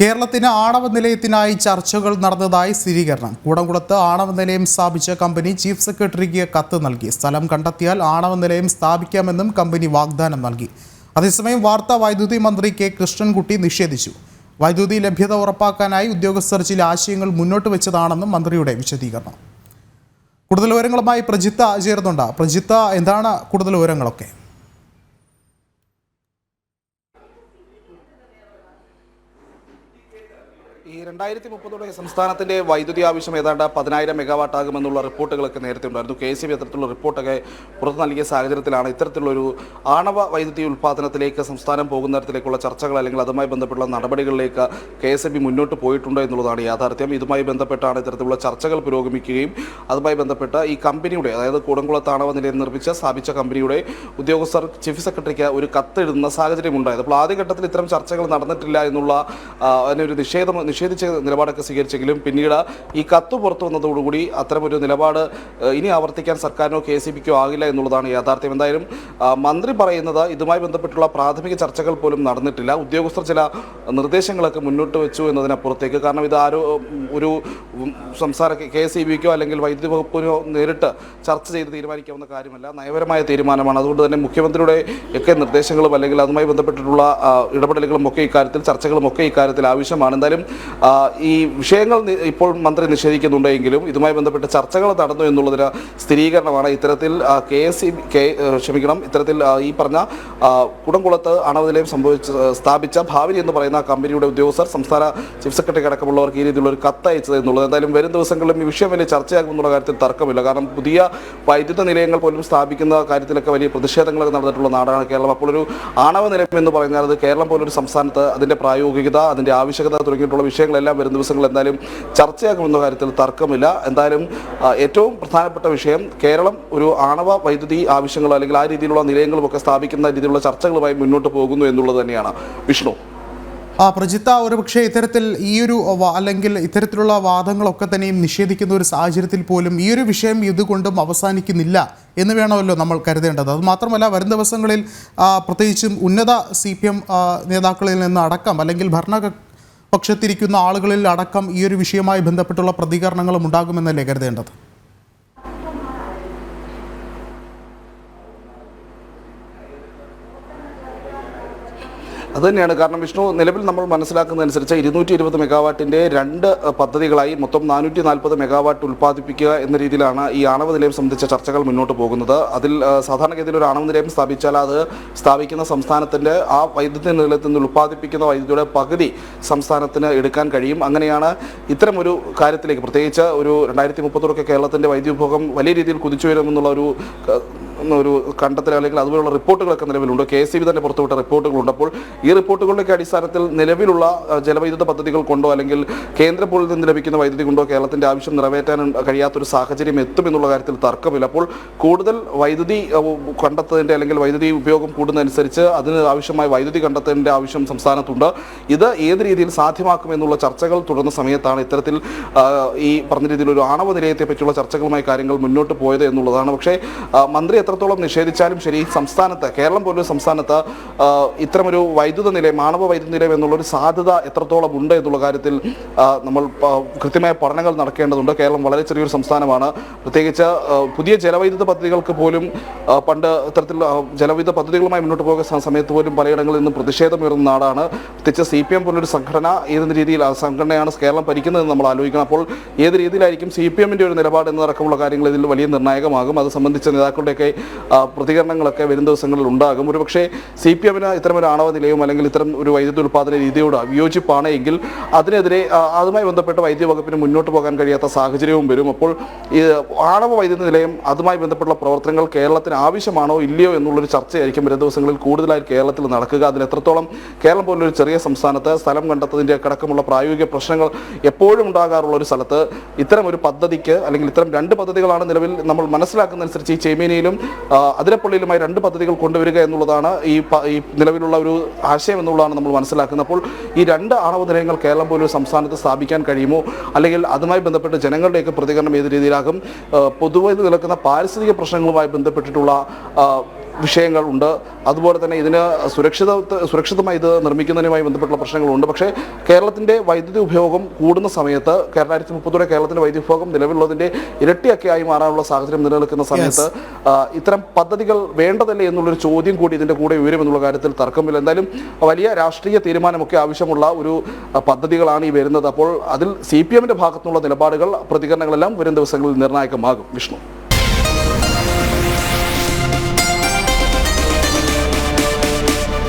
കേരളത്തിന് ആണവ നിലയത്തിനായി ചർച്ചകൾ നടന്നതായി സ്ഥിരീകരണം. കൂടംകുളത്ത് ആണവ നിലയം സ്ഥാപിച്ച കമ്പനി ചീഫ് സെക്രട്ടറിക്ക് കത്ത് നൽകി. സ്ഥലം കണ്ടെത്തിയാൽ ആണവ നിലയം സ്ഥാപിക്കാമെന്നും കമ്പനി വാഗ്ദാനം നൽകി. അതേസമയം വാർത്താ വൈദ്യുതി മന്ത്രി കെ. കൃഷ്ണൻകുട്ടി നിഷേധിച്ചു. വൈദ്യുതി ലഭ്യത ഉറപ്പാക്കാനായി ഉദ്യോഗസ്ഥർ ചില ആശയങ്ങൾ മുന്നോട്ട് വെച്ചതാണെന്നും മന്ത്രിയുടെ വിശദീകരണം. കൂടുതൽ വിവരങ്ങളുമായി പ്രജിത്ത ചേർന്നുണ്ട് പ്രജിത്ത എന്താണ് കൂടുതൽ വിവരങ്ങളൊക്കെ? ഈ രണ്ടായിരത്തി മുപ്പതോടെ സംസ്ഥാനത്തിന്റെ വൈദ്യുതി ആവശ്യം ഏതാണ്ട് പതിനായിരം മെഗാവാട്ട് ആകുമെന്നുള്ള റിപ്പോർട്ടുകളൊക്കെ നേരത്തെ ഉണ്ടായിരുന്നു. കെ എസ് ബി അത്തരത്തിലുള്ള റിപ്പോർട്ടൊക്കെ പുറത്തു നൽകിയ സാഹചര്യത്തിലാണ് ഇത്തരത്തിലുള്ളൊരു ആണവ വൈദ്യുതി ഉൽപ്പാദനത്തിലേക്ക് സംസ്ഥാനം പോകുന്ന തരത്തിലേക്കുള്ള ചർച്ചകൾ അല്ലെങ്കിൽ അതുമായി ബന്ധപ്പെട്ടുള്ള നടപടികളിലേക്ക് കെ എസ് ബി മുന്നോട്ട് പോയിട്ടുണ്ടോ എന്നുള്ളതാണ് യാഥാർത്ഥ്യം. ഇതുമായി ബന്ധപ്പെട്ടാണ് ഇത്തരത്തിലുള്ള ചർച്ചകൾ പുരോഗമിക്കുകയും അതുമായി ബന്ധപ്പെട്ട് ഈ കമ്പനിയുടെ അതായത് കൂടംകുളത്ത് ആണവ നിലയം നിർമ്മിച്ച സ്ഥാപിച്ച കമ്പനിയുടെ ഉദ്യോഗസ്ഥർ ചീഫ് സെക്രട്ടറിക്ക് ഒരു കത്തെഴുതുന്ന സാഹചര്യം ഉണ്ടായത് അപ്പോൾ ആദ്യഘട്ടത്തിൽ ഇത്തരം ചർച്ചകൾ നടന്നിട്ടില്ല എന്നുള്ള അതിനൊരു നിഷേധം നിഷേധിച്ച നിലപാടൊക്കെ സ്വീകരിച്ചെങ്കിലും പിന്നീട് ഈ കത്ത് പുറത്തു വന്നതോടുകൂടി അത്തരമൊരു നിലപാട് ഇനി ആവർത്തിക്കാൻ സർക്കാരിനോ കെ സി ബിക്കോ ആകില്ല എന്നുള്ളതാണ് യാഥാർത്ഥ്യം. എന്തായാലും മന്ത്രി പറയുന്നത് ഇതുമായി ബന്ധപ്പെട്ടുള്ള പ്രാഥമിക ചർച്ചകൾ പോലും നടന്നിട്ടില്ല. ഉദ്യോഗസ്ഥർ ചില നിർദ്ദേശങ്ങളൊക്കെ മുന്നോട്ട് വെച്ചു എന്നതിനപ്പുറത്തേക്ക്. കാരണം ഇത് ആരോ ഒരു സംസാര കെ എസ് ഇ ബിക്കോ അല്ലെങ്കിൽ വൈദ്യുതി വകുപ്പിനോ നേരിട്ട് ചർച്ച ചെയ്ത് തീരുമാനിക്കാവുന്ന കാര്യമല്ല. നയപരമായ തീരുമാനമാണ്. അതുകൊണ്ട് തന്നെ മുഖ്യമന്ത്രിയുടെ ഒക്കെ നിർദ്ദേശങ്ങളും അല്ലെങ്കിൽ അതുമായി ബന്ധപ്പെട്ടിട്ടുള്ള ഇടപെടലുകളും ഒക്കെ ഇക്കാര്യത്തിൽ ചർച്ചകളും ഒക്കെ ഇക്കാര്യത്തിൽ ആവശ്യമാണ്. എന്തായാലും ഈ വിഷയങ്ങൾ ഇപ്പോൾ മന്ത്രി നിഷേധിക്കുന്നുണ്ടെങ്കിലും ഇതുമായി ബന്ധപ്പെട്ട് ചർച്ചകൾ നടന്നു എന്നുള്ളതിന് സ്ഥിരീകരണമാണ്. ഇത്തരത്തിൽ കെ എസ് കെ ക്ഷമിക്കണം ഇത്തരത്തിൽ ഈ പറഞ്ഞ കുടംകുളത്ത് അണവനിലയം സംഭവിച്ച സ്ഥാപിച്ച ഭാവി എന്ന് പറയുന്ന കമ്പനിയുടെ ഉദ്യോഗസ്ഥർ സംസ്ഥാന ചീഫ് സെക്രട്ടറി അടക്കമുള്ളവർക്ക് ഈ രീതിയിലുള്ള ഒരു കത്ത് അയച്ചത് എന്നുള്ളത് എന്തായാലും വരും ദിവസങ്ങളിലും ഈ വിഷയം വലിയ ചർച്ചയാകുമെന്നുള്ള കാര്യത്തിൽ തർക്കമില്ല. കാരണം പുതിയ വൈദ്യുത നിലയങ്ങൾ പോലും സ്ഥാപിക്കുന്ന കാര്യത്തിലൊക്കെ വലിയ പ്രതിഷേധങ്ങളൊക്കെ നടന്നിട്ടുള്ള നാടാണ് കേരളം. അപ്പോൾ ഒരു ആണവ നിലയം എന്ന് അത് കേരളം പോലൊരു സംസ്ഥാനത്ത് അതിന്റെ പ്രായോഗികത അതിന്റെ ആവശ്യകത തുടങ്ങിയിട്ടുള്ള വിഷയങ്ങളെല്ലാം വരും ദിവസങ്ങൾ എന്തായാലും ചർച്ചയാകുമെന്ന കാര്യത്തിൽ തർക്കമില്ല. എന്തായാലും ഏറ്റവും പ്രധാനപ്പെട്ട വിഷയം കേരളം ഒരു ആണവ വൈദ്യുതി ആവശ്യങ്ങളോ അല്ലെങ്കിൽ ആ രീതിയിലുള്ള നിലയങ്ങളുമൊക്കെ സ്ഥാപിക്കുന്ന രീതിയിലുള്ള ചർച്ചകളുമായി മുന്നോട്ട് പോകുന്നു എന്നുള്ളത് തന്നെയാണ്. വിഷ്ണു. ആ പ്രജിത്ത ഒരുപക്ഷെ ഇത്തരത്തിൽ ഈ ഒരു അല്ലെങ്കിൽ ഇത്തരത്തിലുള്ള വാദങ്ങളൊക്കെ തന്നെയും നിഷേധിക്കുന്ന ഒരു സാഹചര്യത്തിൽ പോലും ഈ ഒരു വിഷയം ഇതുകൊണ്ടും അവസാനിക്കുന്നില്ല എന്ന് വേണമല്ലോ നമ്മൾ കരുതേണ്ടത്. അത് മാത്രമല്ല വരും ദിവസങ്ങളിൽ പ്രത്യേകിച്ചും ഉന്നത സി പി എം നേതാക്കളിൽ നിന്ന് അടക്കം അല്ലെങ്കിൽ ഭരണ പക്ഷത്തിരിക്കുന്ന ആളുകളിൽ അടക്കം ഈ ഒരു വിഷയവുമായി ബന്ധപ്പെട്ടുള്ള പ്രതികരണങ്ങളും ഉണ്ടാകുമെന്നല്ലേ കരുതേണ്ടത്? അത് തന്നെയാണ് കാരണം വിഷ്ണു നിലവിൽ നമ്മൾ മനസ്സിലാക്കുന്നതനുസരിച്ച് ഇരുന്നൂറ്റി ഇരുപത് മെഗാവാട്ടിന്റെ രണ്ട് പദ്ധതികളായി മൊത്തം നാനൂറ്റി നാൽപ്പത് മെഗാവാട്ട് ഉൽപ്പാദിപ്പിക്കുക എന്ന രീതിയിലാണ് ഈ ആണവ നിലയം സംബന്ധിച്ച ചർച്ചകൾ മുന്നോട്ട് പോകുന്നത്. അതിൽ സാധാരണഗതിയിൽ ഒരു ആണവ നിലയം സ്ഥാപിച്ചാൽ അത് സ്ഥാപിക്കുന്ന സംസ്ഥാനത്തിന്റെ ആ വൈദ്യുതി നിലയത്തിൽ നിന്ന് ഉൽപ്പാദിപ്പിക്കുന്ന വൈദ്യുതിയുടെ പകുതി സംസ്ഥാനത്തിന് എടുക്കാൻ കഴിയും. അങ്ങനെയാണ് ഇത്തരം ഒരു കാര്യത്തിലേക്ക് പ്രത്യേകിച്ച് ഒരു രണ്ടായിരത്തി മുപ്പത്തോടൊക്കെ കേരളത്തിന്റെ വൈദ്യുതി ഉപഭോഗം വലിയ രീതിയിൽ കുതിച്ചു വരുമെന്നുള്ള ഒരു ഒരു കണ്ടെത്തൽ അല്ലെങ്കിൽ അതുപോലുള്ള റിപ്പോർട്ടുകളൊക്കെ നിലവിലുണ്ട്. കെ എസ് തന്നെ പുറത്തുവിട്ട റിപ്പോർട്ടുകളുണ്ട്. അപ്പോൾ ഈ റിപ്പോർട്ടുകളുടെയൊക്കെ അടിസ്ഥാനത്തിൽ നിലവിലുള്ള ജലവൈദ്യുത പദ്ധതികൾ കൊണ്ടോ അല്ലെങ്കിൽ കേന്ദ്ര പൂളിൽ നിന്ന് ലഭിക്കുന്ന വൈദ്യുതി കൊണ്ടോ കേരളത്തിന്റെ ആവശ്യം നിറവേറ്റാൻ കഴിയാത്തൊരു സാഹചര്യം എത്തും എന്നുള്ള കാര്യത്തിൽ തർക്കമില്ല. അപ്പോൾ കൂടുതൽ വൈദ്യുതി കണ്ടെത്തതിന്റെ അല്ലെങ്കിൽ വൈദ്യുതി ഉപയോഗം കൂടുന്നതനുസരിച്ച് അതിന് ആവശ്യമായ വൈദ്യുതി കണ്ടെത്തേണ്ട ആവശ്യം സംസ്ഥാനത്തുണ്ട്. ഇത് ഏത് രീതിയിൽ സാധ്യമാക്കുമെന്നുള്ള ചർച്ചകൾ തുടർന്ന സമയത്താണ് ഇത്തരത്തിൽ ഈ പറഞ്ഞ രീതിയിൽ ഒരു ആണവ നിലയത്തെ പറ്റിയുള്ള ചർച്ചകളുമായി കാര്യങ്ങൾ മുന്നോട്ട് പോയത് എന്നുള്ളതാണ്. പക്ഷേ മന്ത്രി മന്ത്രി എത്രത്തോളം നിഷേധിച്ചാലും ശരി സംസ്ഥാനത്ത് കേരളം പോലൊരു സംസ്ഥാനത്ത് ഇത്തരമൊരു വൈദ്യുത നിലയം ആണവ വൈദ്യുത നിലയം എന്നുള്ളൊരു സാധ്യത എത്രത്തോളം ഉണ്ട് എന്നുള്ള കാര്യത്തിൽ നമ്മൾ കൃത്യമായ പഠനങ്ങൾ നടക്കേണ്ടതുണ്ട്. കേരളം വളരെ ചെറിയൊരു സംസ്ഥാനമാണ്. പ്രത്യേകിച്ച് പുതിയ ജലവൈദ്യുത പദ്ധതികൾക്ക് പോലും പണ്ട് ഇത്തരത്തിൽ ജലവൈദ്യുത പദ്ധതികളുമായി മുന്നോട്ട് പോകുന്ന സമയത്ത് പോലും പലയിടങ്ങളിൽ നിന്നും പ്രതിഷേധമുയർന്ന നാടാണ്. പ്രത്യേകിച്ച് സി പി എം പോലൊരു സംഘടന ഏത് രീതിയിൽ ആ സംഘടനയാണ് കേരളം ഭരിക്കുന്നതെന്ന് നമ്മൾ ആലോചിക്കണം. അപ്പോൾ ഏത് രീതിയിലായിരിക്കും സി പി എമ്മിന്റെ ഒരു നിലപാട് എന്നതടക്കമുള്ള കാര്യങ്ങൾ ഇതിൽ വലിയ നിർണായകമാകും. അത് സംബന്ധിച്ച നേതാക്കളുടെയൊക്കെ പ്രതികരണങ്ങളൊക്കെ വരും ദിവസങ്ങളിൽ ഉണ്ടാകും. ഒരുപക്ഷെ സി പി എമ്മിന് ഇത്തരം ഒരു ആണവ നിലയവും അല്ലെങ്കിൽ ഇത്തരം ഒരു വൈദ്യുതി ഉൽപ്പാദന രീതിയോട് വിയോജിപ്പാണ് എങ്കിൽ അതിനെതിരെ അതുമായി ബന്ധപ്പെട്ട് വൈദ്യുതി വകുപ്പിന് മുന്നോട്ട് പോകാൻ കഴിയാത്ത സാഹചര്യവും വരും. അപ്പോൾ ഈ ആണവ വൈദ്യുതി നിലയം അതുമായി ബന്ധപ്പെട്ടുള്ള പ്രവർത്തനങ്ങൾ കേരളത്തിന് ആവശ്യമാണോ ഇല്ലയോ എന്നുള്ളൊരു ചർച്ചയായിരിക്കും വരും ദിവസങ്ങളിൽ കൂടുതലായി കേരളത്തിൽ നടക്കുക. അതിൽ എത്രത്തോളം കേരളം പോലൊരു ചെറിയ സംസ്ഥാനത്ത് സ്ഥലം കണ്ടെത്തതിന്റെ അടക്കമുള്ള പ്രായോഗിക പ്രശ്നങ്ങൾ എപ്പോഴും ഉണ്ടാകാറുള്ള ഒരു സ്ഥലത്ത് ഇത്തരം ഒരു പദ്ധതിക്ക് അല്ലെങ്കിൽ ഇത്തരം രണ്ട് പദ്ധതികളാണ് നിലവിൽ നമ്മൾ മനസ്സിലാക്കുന്നതനുസരിച്ച് ഈ ചേമേനിയിലും അതിരപ്പള്ളിയിലുമായി രണ്ട് പദ്ധതികൾ കൊണ്ടുവരിക എന്നുള്ളതാണ് ഈ ഈ നിലവിലുള്ള ഒരു ആശയം എന്നുള്ളതാണ് നമ്മൾ മനസ്സിലാക്കുന്നത്. അപ്പോൾ ഈ രണ്ട് ആണവ നിലയങ്ങൾ കേരളം പോലൊരു സംസ്ഥാനത്ത് സ്ഥാപിക്കാൻ കഴിയുമോ? അല്ലെങ്കിൽ അതുമായി ബന്ധപ്പെട്ട് ജനങ്ങളുടെയൊക്കെ പ്രതികരണം ഏത് രീതിയിലാകും? പൊതുവെ നിലക്കുന്ന പാരിസ്ഥിതിക പ്രശ്നങ്ങളുമായി ബന്ധപ്പെട്ടിട്ടുള്ള ഉണ്ട് അതുപോലെ തന്നെ ഇതിന് സുരക്ഷിത സുരക്ഷിതമായി ഇത് നിർമ്മിക്കുന്നതിനുമായി ബന്ധപ്പെട്ടുള്ള പ്രശ്നങ്ങളുണ്ട്. പക്ഷേ കേരളത്തിന്റെ വൈദ്യുതി ഉപയോഗം കൂടുന്ന സമയത്ത് രണ്ടായിരത്തി മുപ്പതോടെ കേരളത്തിന്റെ വൈദ്യുതി ഉപയോഗം നിലവിലുള്ളതിന്റെ ഇരട്ടിയൊക്കെ ആയി മാറാനുള്ള സാഹചര്യം നിലനിൽക്കുന്ന സമയത്ത് ഇത്തരം പദ്ധതികൾ വേണ്ടതല്ലേ എന്നുള്ളൊരു ചോദ്യം കൂടി ഇതിന്റെ കൂടെ ഉയരും എന്നുള്ള കാര്യത്തിൽ തർക്കമില്ല. എന്തായാലും വലിയ രാഷ്ട്രീയ തീരുമാനമൊക്കെ ആവശ്യമുള്ള ഒരു പദ്ധതികളാണ് ഈ വരുന്നത്. അപ്പോൾ അതിൽ സി പി എമ്മിന്റെ ഭാഗത്തുനിന്നുള്ള നിലപാടുകൾ പ്രതികരണങ്ങളെല്ലാം വരും ദിവസങ്ങളിൽ നിർണായകമാകും. വിഷ്ണു.